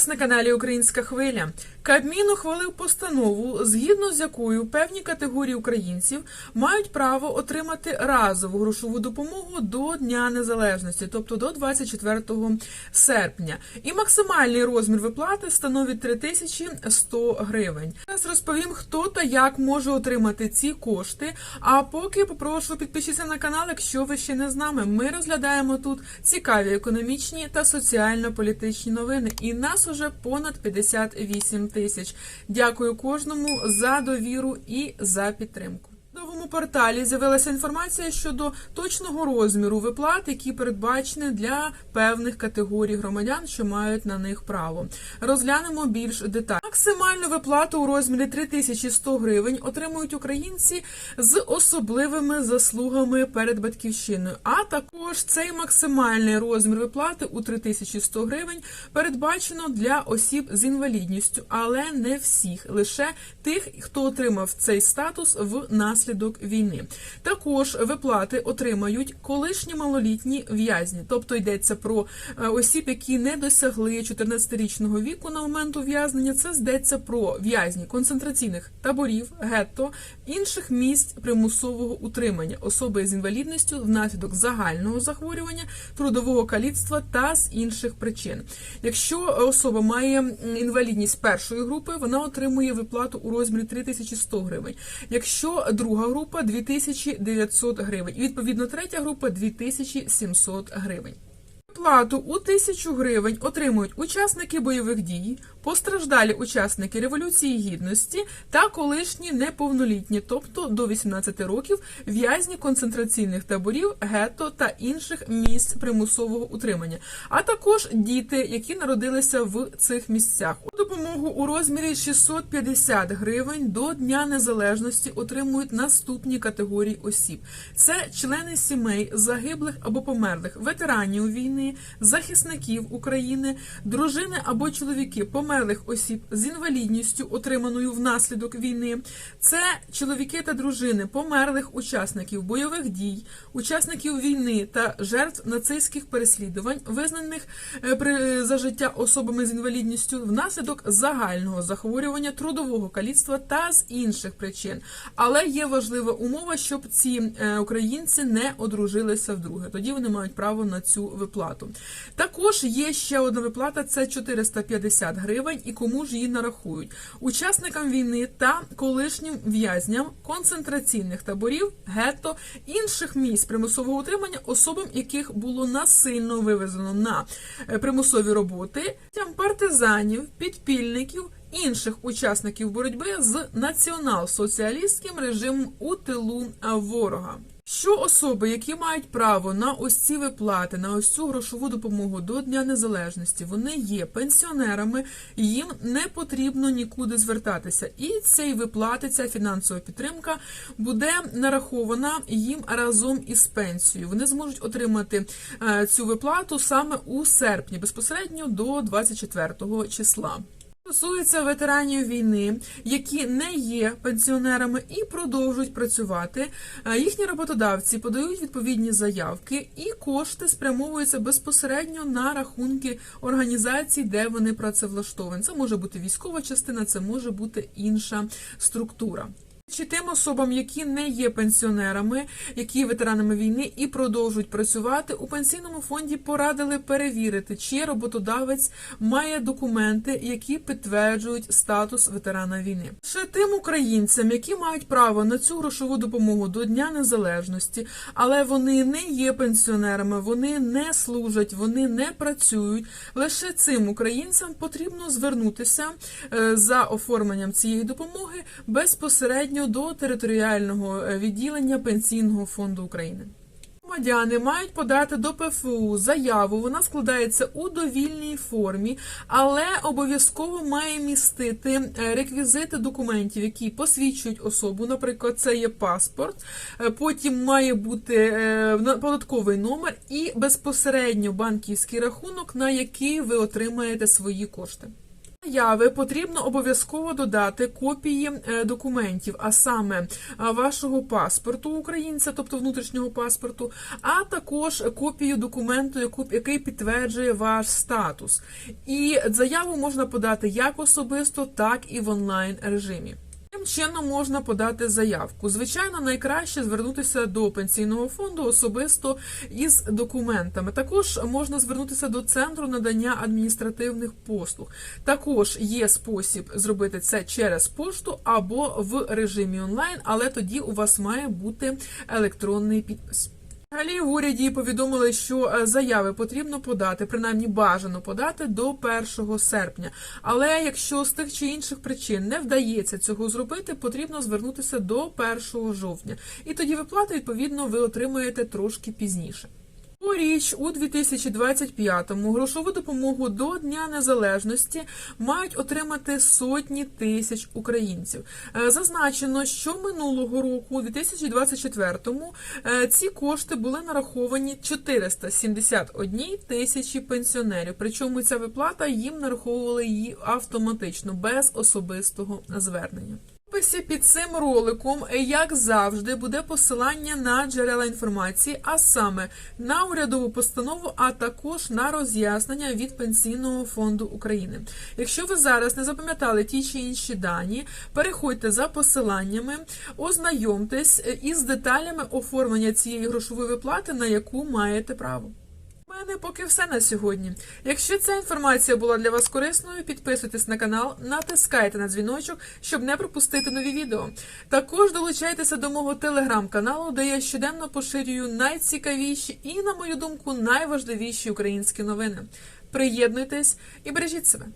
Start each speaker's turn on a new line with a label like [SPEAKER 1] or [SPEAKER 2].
[SPEAKER 1] вас на каналі Українська Хвиля. Кабмін ухвалив постанову, згідно з якою певні категорії українців мають право отримати разову грошову допомогу до Дня Незалежності, тобто до 24 серпня. І максимальний розмір виплати становить 3100 гривень. Зараз розповім, хто та як може отримати ці кошти. А поки попрошу підпишіться на канал, якщо ви ще не з нами. Ми розглядаємо тут цікаві економічні та соціально-політичні новини. І нас уже понад 58 тисяч. Дякую кожному за довіру і за підтримку. В порталі з'явилася інформація щодо точного розміру виплат, які передбачені для певних категорій громадян, що мають на них право. Розглянемо більш детально. Максимальну виплату у розмірі 3100 гривень отримують українці з особливими заслугами перед батьківщиною. А також цей максимальний розмір виплати у 3100 гривень передбачено для осіб з інвалідністю, але не всіх, лише тих, хто отримав цей статус внаслідок війни. Також виплати отримають колишні малолітні в'язні, тобто йдеться про е, осіб, які не досягли 14-річного віку на момент ув'язнення. Це йдеться про в'язні концентраційних таборів, гетто, інших місць примусового утримання, особи з інвалідністю внаслідок загального захворювання, трудового каліцтва та з інших причин. Якщо особа має інвалідність першої групи, вона отримує виплату у розмірі 3100 гривень. Якщо друга група 2900 гривень, і відповідно третя група 2700 гривень. Плату у тисячу гривень отримують учасники бойових дій, постраждалі учасники Революції Гідності та колишні неповнолітні, тобто до 18 років, в'язні концентраційних таборів, гетто та інших місць примусового утримання, а також діти, які народилися в цих місцях. У допомогу у розмірі 650 гривень до Дня Незалежності отримують наступні категорії осіб: це члени сімей загиблих або померлих ветеранів війни, захисників України, дружини або чоловіки померлих осіб з інвалідністю, отриманою внаслідок війни. Це чоловіки та дружини померлих учасників бойових дій, учасників війни та жертв нацистських переслідувань, визнаних е, за життя особами з інвалідністю внаслідок загального захворювання, трудового каліцтва та з інших причин. Але є важлива умова, щоб ці е, українці не одружилися вдруге. Тоді вони мають право на цю виплату. Також є ще одна виплата: це 450 гривень, і кому ж її нарахують учасникам війни та колишнім в'язням концентраційних таборів, гетто, інших місць примусового утримання, особам, яких було насильно вивезено на е, примусові роботи, партизанів, підпільників. Інших учасників боротьби з націонал-соціалістським режимом у тилу ворога. Що особи, які мають право на ось ці виплати, на ось цю грошову допомогу до Дня Незалежності, вони є пенсіонерами, їм не потрібно нікуди звертатися. І ці виплати, ця фінансова підтримка буде нарахована їм разом із пенсією. Вони зможуть отримати е, цю виплату саме у серпні, безпосередньо до 24 числа. Стосується ветеранів війни, які не є пенсіонерами і продовжують працювати. Е, Їхні роботодавці подають відповідні заявки, і кошти спрямовуються безпосередньо на рахунки організацій, де вони працевлаштовані. Це може бути військова частина, це може бути інша структура. Чи тим особам, які не є пенсіонерами, які є ветеранами війни і продовжують працювати, у пенсійному фонді порадили перевірити, чи роботодавець має документи, які підтверджують статус ветерана війни. Ще тим українцям, які мають право на цю грошову допомогу до Дня Незалежності, але вони не є пенсіонерами, вони не служать, вони не працюють. Лише цим українцям потрібно звернутися е, за оформленням цієї допомоги безпосередньо до територіального е, відділення Пенсійного фонду України. Громадяни мають подати до ПФУ заяву. Вона складається у довільній формі, але обов'язково має містити е, реквізити документів, які посвідчують особу. Наприклад, це є паспорт. е, Потім має бути податковий номер і безпосередньо банківський рахунок, на який ви отримаєте свої кошти. Заяви потрібно обов'язково додати копії е, документів, а саме вашого паспорту українця, тобто внутрішнього паспорту, а також копію документу, який підтверджує ваш статус. І заяву можна подати як особисто, так і в онлайн режимі. Яким чином можна подати заявку? Звичайно, найкраще звернутися до пенсійного фонду особисто із документами. Також можна звернутися до центру надання адміністративних послуг. Також є спосіб зробити це через пошту або в режимі онлайн, але тоді у вас має бути електронний підпис. Взагалі в уряді повідомили, що е, заяви потрібно подати, принаймні бажано подати до 1 серпня. Але якщо з тих чи інших причин не вдається цього зробити, потрібно звернутися до 1 жовтня. І тоді виплати, відповідно, ви отримаєте трошки пізніше. Цьогоріч у 2025-му грошову допомогу до Дня Незалежності мають отримати сотні тисяч українців. Е, Зазначено, що минулого року, у 2024-му, е, ці кошти були нараховані 471 тисячі пенсіонерів. Причому ця виплата їм нараховували її автоматично, без особистого звернення. Описі під цим роликом, як завжди, буде посилання на джерела інформації, а саме на урядову постанову, а також на роз'яснення від Пенсійного фонду України. Якщо ви зараз не запам'ятали ті чи інші дані, переходьте за посиланнями, ознайомтесь із деталями оформлення цієї грошової виплати, на яку маєте право. Мене поки все на сьогодні. Якщо ця інформація була для вас корисною, підписуйтесь на канал, натискайте на дзвіночок, щоб не пропустити нові відео. Також долучайтеся до мого телеграм-каналу, де я щоденно поширюю найцікавіші і, на мою думку, найважливіші українські новини. Приєднуйтесь і бережіть себе.